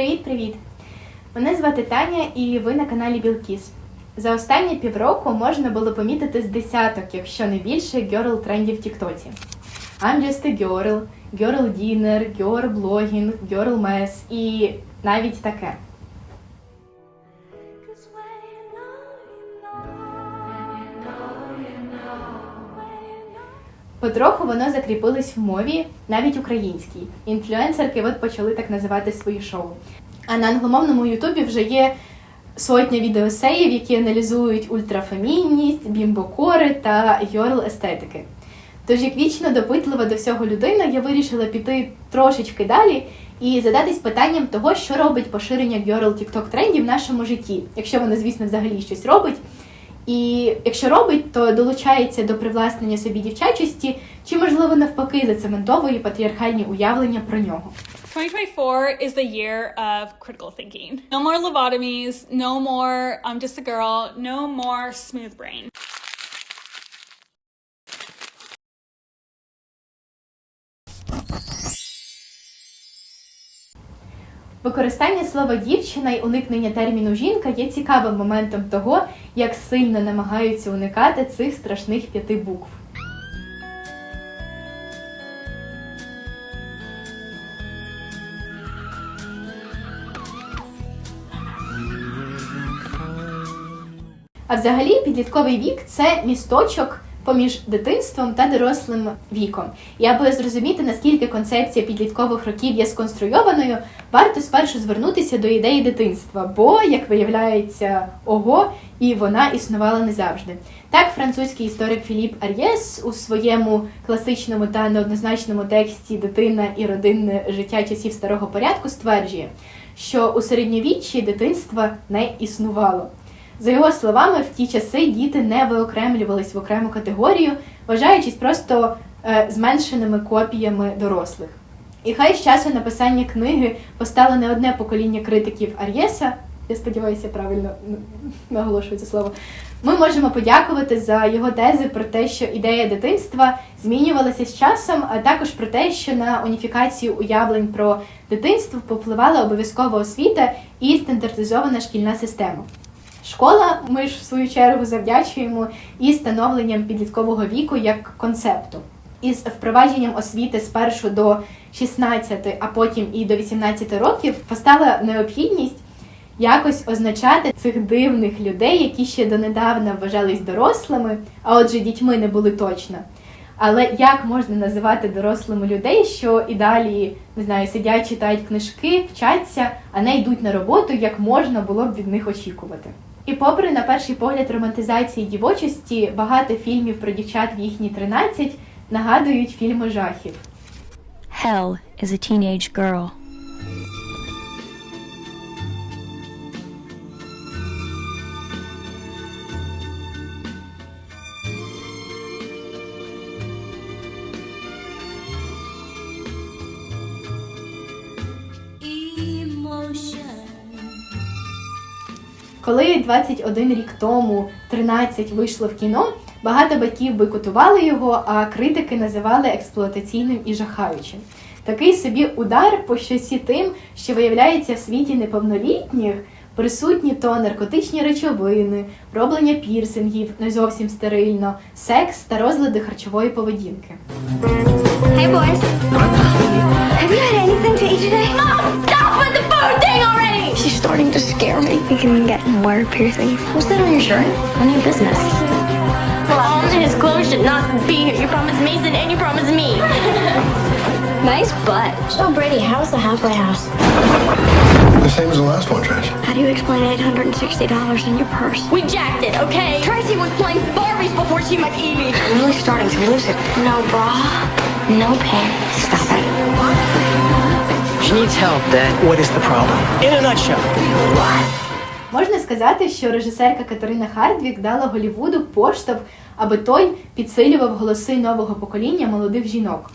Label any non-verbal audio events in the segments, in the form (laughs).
Привіт-привіт! Мене звати Таня і ви на каналі Білкіс. За останні півроку можна було помітити з десяток, якщо не більше, girl трендів в Тіктоці. I'm just a girl, girl dinner, girl blogging, girl mess і навіть таке. Потроху воно закріпилось в мові, навіть українській. Інфлюенсерки от почали так називати свої шоу. А на англомовному Ютубі вже є сотня відеосеїв, які аналізують ультрафемінність, бімбокори та йорл естетики. Тож, як вічно допитлива до всього людина, я вирішила піти трошечки далі і задатись питанням того, що робить поширення girl TikTok трендів в нашому житті, якщо воно, звісно, взагалі щось робить. І якщо робить, то долучається до привласнення собі дівчачості, чи можливо навпаки зацементовує патріархальні уявлення про нього. 2024 is the year of critical thinking. No more lobotomies, no more I'm just a girl, no more smooth brain. Використання слова дівчина і уникнення терміну жінка є цікавим моментом того, як сильно намагаються уникати цих страшних п'яти букв. А взагалі підлітковий вік це місточок поміж дитинством та дорослим віком. І аби зрозуміти, наскільки концепція підліткових років є сконструйованою, варто спершу звернутися до ідеї дитинства, бо, як виявляється, ого, і вона існувала не завжди. Так, французький історик Філіп Ар'єс у своєму класичному та неоднозначному тексті Дитина і родинне життя часів старого порядку стверджує, що у середньовіччі дитинства не існувало. За його словами, в ті часи діти не виокремлювались в окрему категорію, вважаючись просто е, зменшеними копіями дорослих. І хай з часу написання книги постало не одне покоління критиків Ар'єса, я сподіваюся, правильно наголошую це слово. Ми можемо подякувати за його тези про те, що ідея дитинства змінювалася з часом, а також про те, що на уніфікацію уявлень про дитинство повпливала обов'язкова освіта і стандартизована шкільна система. Школа, ми ж в свою чергу завдячуємо і становленням підліткового віку як концепту. Із впровадженням освіти спершу до 16, а потім і до 18 років постала необхідність якось означати цих дивних людей, які ще донедавна вважались дорослими, а отже, дітьми не були точно. Але як можна називати дорослими людей, що і далі не знаю, сидять, читають книжки, вчаться, а не йдуть на роботу, як можна було б від них очікувати? І попри на перший погляд романтизації дівочості, багато фільмів про дівчат в їхні 13 нагадують фільми жахів. Hell is a teenage girl. Коли 21 рік тому 13 вийшло в кіно, багато батьків бойкотували його, а критики називали експлуатаційним і жахаючим. Такий собі удар по щосі тим, що виявляється в світі неповнолітніх, присутні то наркотичні речовини, роблення пірсингів не зовсім стерильно, секс та розлади харчової поведінки. Hey, boys. Have you had anything to eat today? Mom, stop with the! She's starting to scare me. We can get more piercings. What's that on your shirt? None of your business. Mom and his clothes should not be here. You promised Mason and you promised me. (laughs) Nice butt. So, Brady, how's the halfway house? The same as the last one, Trash. How do you explain $860 in your purse? We jacked it, okay? Tracy was playing Barbies before she met Evie. I'm really starting to lose it. No bra, no panties. Stop it. She needs help, Dad. What is the problem? In a nutshell. Можна сказати, що режисерка Катерина Хардвік дала Голівуду поштовх, аби той підсилював голоси нового покоління молодих жінок.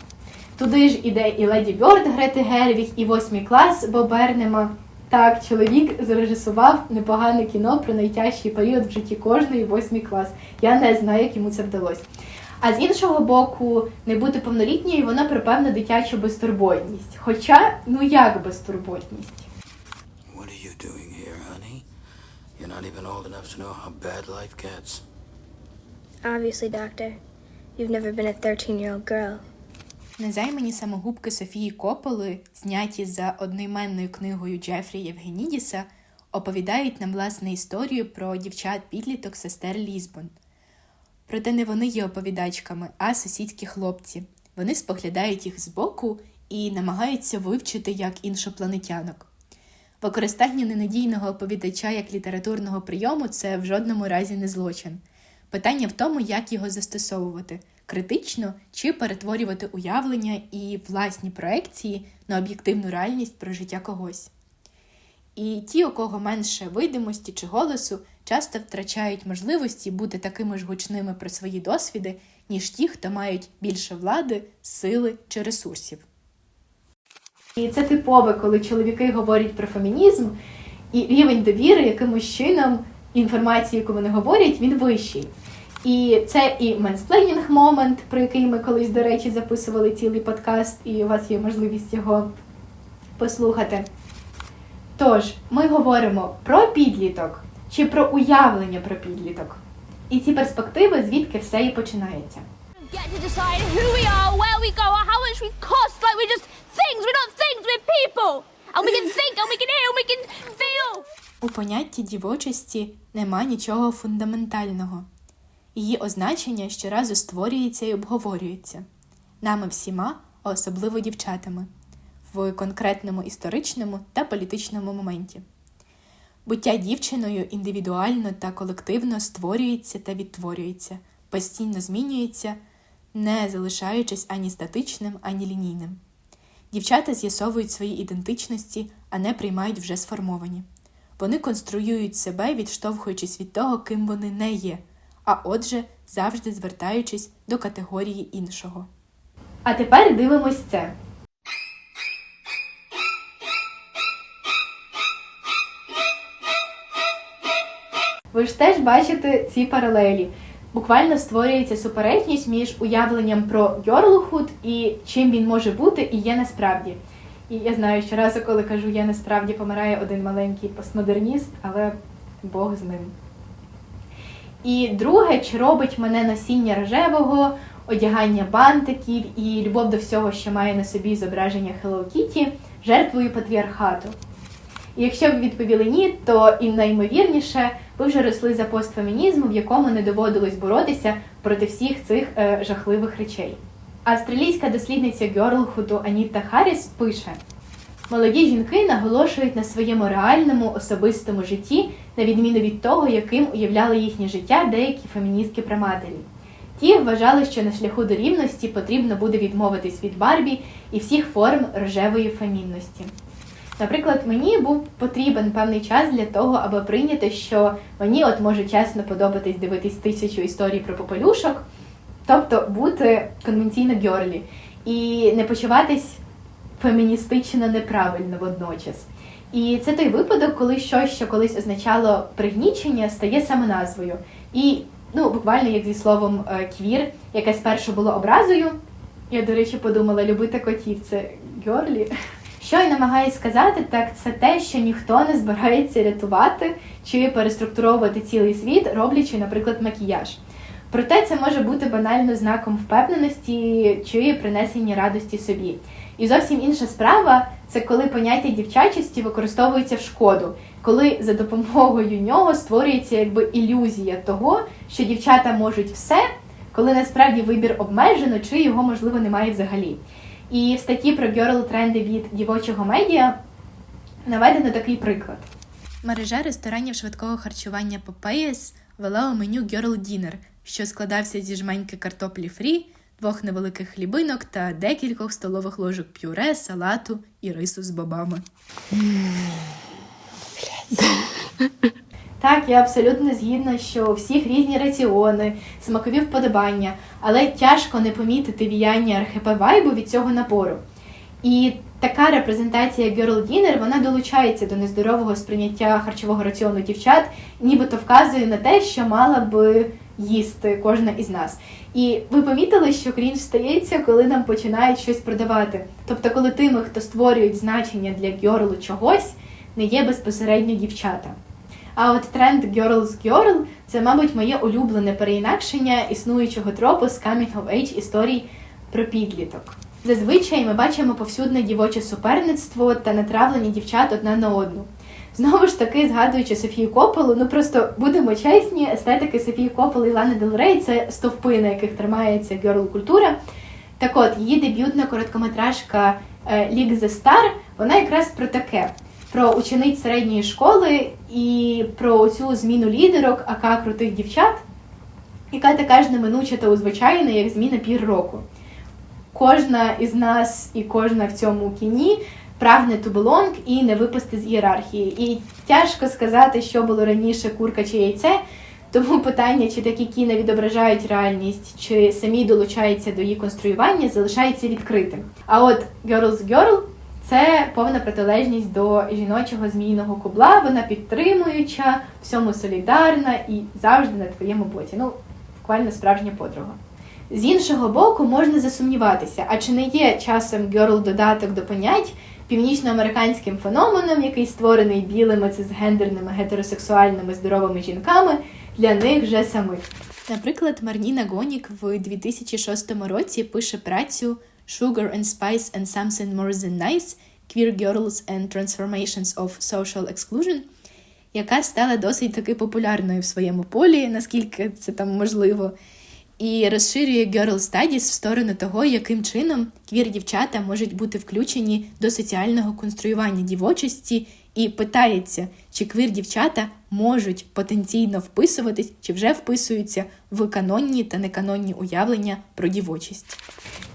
Туди ж іде і Леді Бьорд Грети Гервіг, і восьмий клас Бо Бернема. Так, чоловік зрежисував непогане кіно про найтяжчий період в житті кожної восьмий клас. Я не знаю, як йому це вдалося. А з іншого боку, не бути повнолітньою, воно про певну дитячу безтурботність. Хоча, ну як безтурботність? What are you doing here, honey? You're not even old enough to know how bad life gets. Obviously, Doctor. You've never been a 13 year old girl. Незаймані самогубки Софії Кополи, зняті за одноіменною книгою Джефрі Євгенідіса, оповідають нам власне історію про дівчат-підліток сестер Лізбон. Проте не вони є оповідачками, а сусідські хлопці. Вони споглядають їх збоку і намагаються вивчити як іншопланетянок. Використання ненадійного оповідача як літературного прийому це в жодному разі не злочин. Питання в тому, як його застосовувати критично чи перетворювати уявлення і власні проекції на об'єктивну реальність про життя когось. І ті, у кого менше видимості чи голосу, часто втрачають можливості бути такими ж гучними про свої досвіди, ніж ті, хто мають більше влади, сили чи ресурсів. І це типове, коли чоловіки говорять про фемінізм, і рівень довіри якимось чином інформації, яку вони говорять, він вищий. І це і менсплейнінг момент, про який ми колись, до речі, записували цілий подкаст, і у вас є можливість його послухати. Тож, ми говоримо про підліток чи про уявлення про підліток. І ці перспективи, звідки все і починається. У понятті дівочості нема нічого фундаментального. Її означення щоразу створюється і обговорюється нами всіма, а особливо дівчатами, в конкретному історичному та політичному моменті. Буття дівчиною індивідуально та колективно створюється та відтворюється, постійно змінюється, не залишаючись ані статичним, ані лінійним. Дівчата з'ясовують свої ідентичності, а не приймають вже сформовані. Вони конструюють себе, відштовхуючись від того, ким вони не є, а отже, завжди звертаючись до категорії іншого. А тепер дивимось це. Ви ж теж бачите ці паралелі. Буквально створюється суперечність між уявленням про гьорлхуд і чим він може бути і є насправді. І я знаю, що разу, коли кажу я насправді помирає один маленький постмодерніст, але Бог з ним. І друге, чи робить мене носіння рожевого, одягання бантиків і любов до всього, що має на собі зображення Hello Kitty, жертвою патріархату. І якщо б відповіли ні, то і найімовірніше ви вже росли за постфемінізму, в якому не доводилось боротися проти всіх цих е, жахливих речей. Австралійська дослідниця Гьорлхуду Аніта Харріс пише: молоді жінки наголошують на своєму реальному особистому житті, на відміну від того, яким уявляли їхнє життя деякі феміністки праматері. Ті вважали, що на шляху до рівності потрібно буде відмовитись від Барбі і всіх форм рожевої фемінності. Наприклад, мені був потрібен певний час для того, аби прийняти, що мені от може чесно подобатись дивитись тисячу історій про попелюшок, тобто бути конвенційно гьорлі і не почуватись феміністично неправильно водночас. І це той випадок, коли щось, що колись означало пригнічення, стає саме назвою. І ну, буквально як зі словом е, квір, яке спершу було образою. Я, до речі, подумала, любити котів це гьорлі. Що я намагаюсь сказати, так це те, що ніхто не збирається рятувати чи переструктуровувати цілий світ, роблячи, наприклад, макіяж. Проте це може бути банально знаком впевненості чи принесення радості собі. І зовсім інша справа це коли поняття дівчачості використовується в шкоду, коли за допомогою нього створюється якби ілюзія того, що дівчата можуть все, коли насправді вибір обмежено, чи його можливо немає взагалі. І в статті про герл тренди від дівочого медіа наведено такий приклад. Мережа ресторанів швидкого харчування Popeyes вела у меню Girl Dinner, що складався зі жменьки картоплі фрі, двох невеликих хлібинок та декількох столових ложок пюре, салату і рису з бобами. Так, я абсолютно згідна, що у всіх різні раціони, смакові вподобання, але тяжко не помітити віяння РХП вайбу від цього напору. І така репрезентація Girl Dinner, вона долучається до нездорового сприйняття харчового раціону дівчат, нібито вказує на те, що мала би їсти кожна із нас. І ви помітили, що крінж стається, коли нам починають щось продавати. Тобто, коли тими, хто створюють значення для гьорлу чогось, не є безпосередньо дівчата. А от тренд Girls Girl – це, мабуть, моє улюблене переінакшення існуючого тропу з coming of age історій про підліток. Зазвичай ми бачимо повсюдне дівоче суперництво та натравлені дівчат одна на одну. Знову ж таки, згадуючи Софію Копполу, ну просто будемо чесні, естетики Софії Копполи і Лани Дел Рей – це стовпи, на яких тримається герл-культура. Так от, її дебютна короткометражка е, League the Star, вона якраз про таке: про учениць середньої школи і про цю зміну лідерок, ака крутих дівчат, яка така ж неминуча та узвичайна, як зміна пір року. Кожна із нас і кожна в цьому кіні прагне belong і не випасти з ієрархії. І тяжко сказати, що було раніше курка чи яйце. Тому питання, чи такі кіно відображають реальність, чи самі долучаються до її конструювання, залишається відкритим. А от Girls Girl це повна протилежність до жіночого змійного кубла. Вона підтримуюча, всьому солідарна і завжди на твоєму боці. Ну, буквально справжня подруга. З іншого боку, можна засумніватися, а чи не є часом girl додаток до понять північноамериканським феноменом, який створений білими цисгендерними гетеросексуальними здоровими жінками для них же самих. Наприклад, Марніна Гонік в 2006 році пише працю Sugar and Spice and Something More Than Nice – Queer Girls and Transformations of Social Exclusion, яка стала досить таки популярною в своєму полі, наскільки це там можливо, і розширює girl studies в сторону того, яким чином квір-дівчата можуть бути включені до соціального конструювання дівочості, і питається, чи квір-дівчата можуть потенційно вписуватись чи вже вписуються в канонні та неканонні уявлення про дівочість.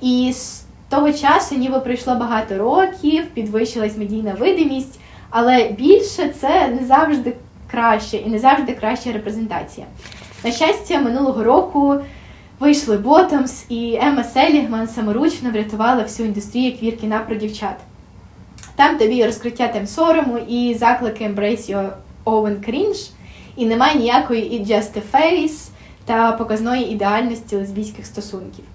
І з того часу ніби пройшло багато років, підвищилась медійна видимість, але більше це не завжди краще і не завжди краща репрезентація. На щастя, минулого року вийшли Ботомс, і Емма Селігман саморучно врятувала всю індустрію квір-кіна про дівчат. Там тобі і розкриття тем сорому, і заклики Embrace Your Owen Cringe, і немає ніякої і Just a Face та показної ідеальності лесбійських стосунків.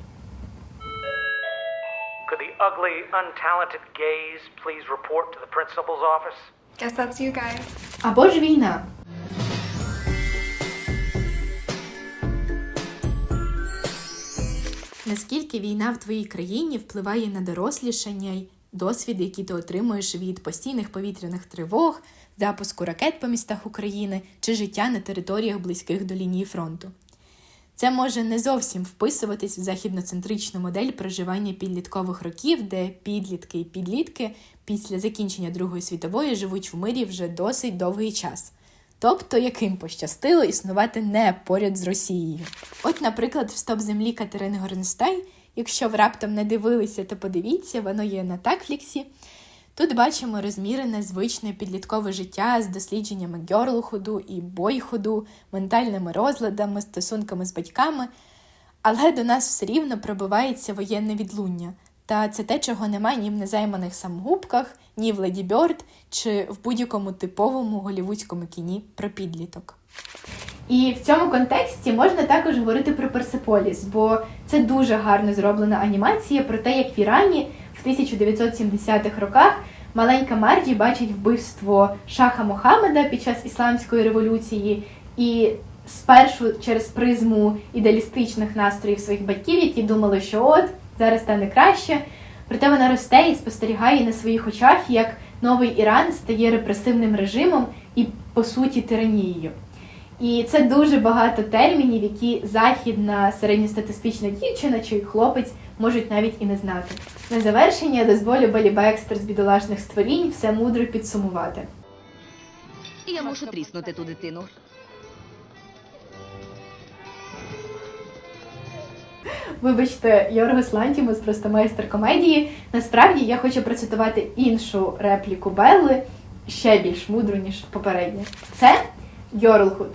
Could the ugly, untalented gays please report to the principal's office? Guess that's you guys. Або ж війна. Наскільки війна в твоїй країні впливає на дорослішання й досвід, який ти отримуєш від постійних повітряних тривог, запуску ракет по містах України чи життя на територіях близьких до лінії фронту? Це може не зовсім вписуватись в західноцентричну модель проживання підліткових років, де підлітки і підлітки після закінчення Другої світової живуть в мирі вже досить довгий час. Тобто, яким пощастило існувати не поряд з Росією. От, наприклад, в стоп землі Катерини Горнстай, якщо ви раптом не дивилися, то подивіться, воно є на такфліксі. Тут бачимо розмірене звичне підліткове життя з дослідженнями гьорлходу і бойходу, ментальними розладами, стосунками з батьками, але до нас все рівно пробивається воєнне відлуння. Та це те, чого немає ні в незайманих самогубках, ні в Леді Бьорд, чи в будь-якому типовому голівудському кіні про підліток. І в цьому контексті можна також говорити про Персеполіс, бо це дуже гарно зроблена анімація про те, як в Ірані в 1970-х роках маленька Марджі бачить вбивство Шаха Мохаммеда під час ісламської революції, і спершу через призму ідеалістичних настроїв своїх батьків, які думали, що от зараз стане краще. Проте вона росте і спостерігає на своїх очах, як новий Іран стає репресивним режимом і, по суті, тиранією. І це дуже багато термінів, які західна середньостатистична дівчина чи хлопець можуть навіть і не знати. На завершення дозволю Белі Бекстер з бідолашних створінь все мудро підсумувати. Я мушу тріснути ту дитину. Вибачте, Йоргос Лантімус, просто майстер комедії. Насправді я хочу процитувати іншу репліку Белли, ще більш мудру, ніж попередня. Це Йорлхуд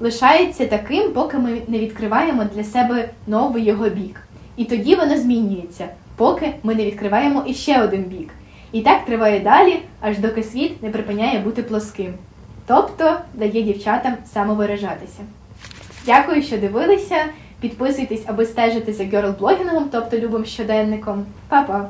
лишається таким, поки ми не відкриваємо для себе новий його бік. І тоді воно змінюється, поки ми не відкриваємо іще один бік. І так триває далі, аж доки світ не припиняє бути плоским. Тобто дає дівчатам самовиражатися. Дякую, що дивилися. Підписуйтесь, аби стежити за герл-блогінгом, тобто любим щоденником. Па-па!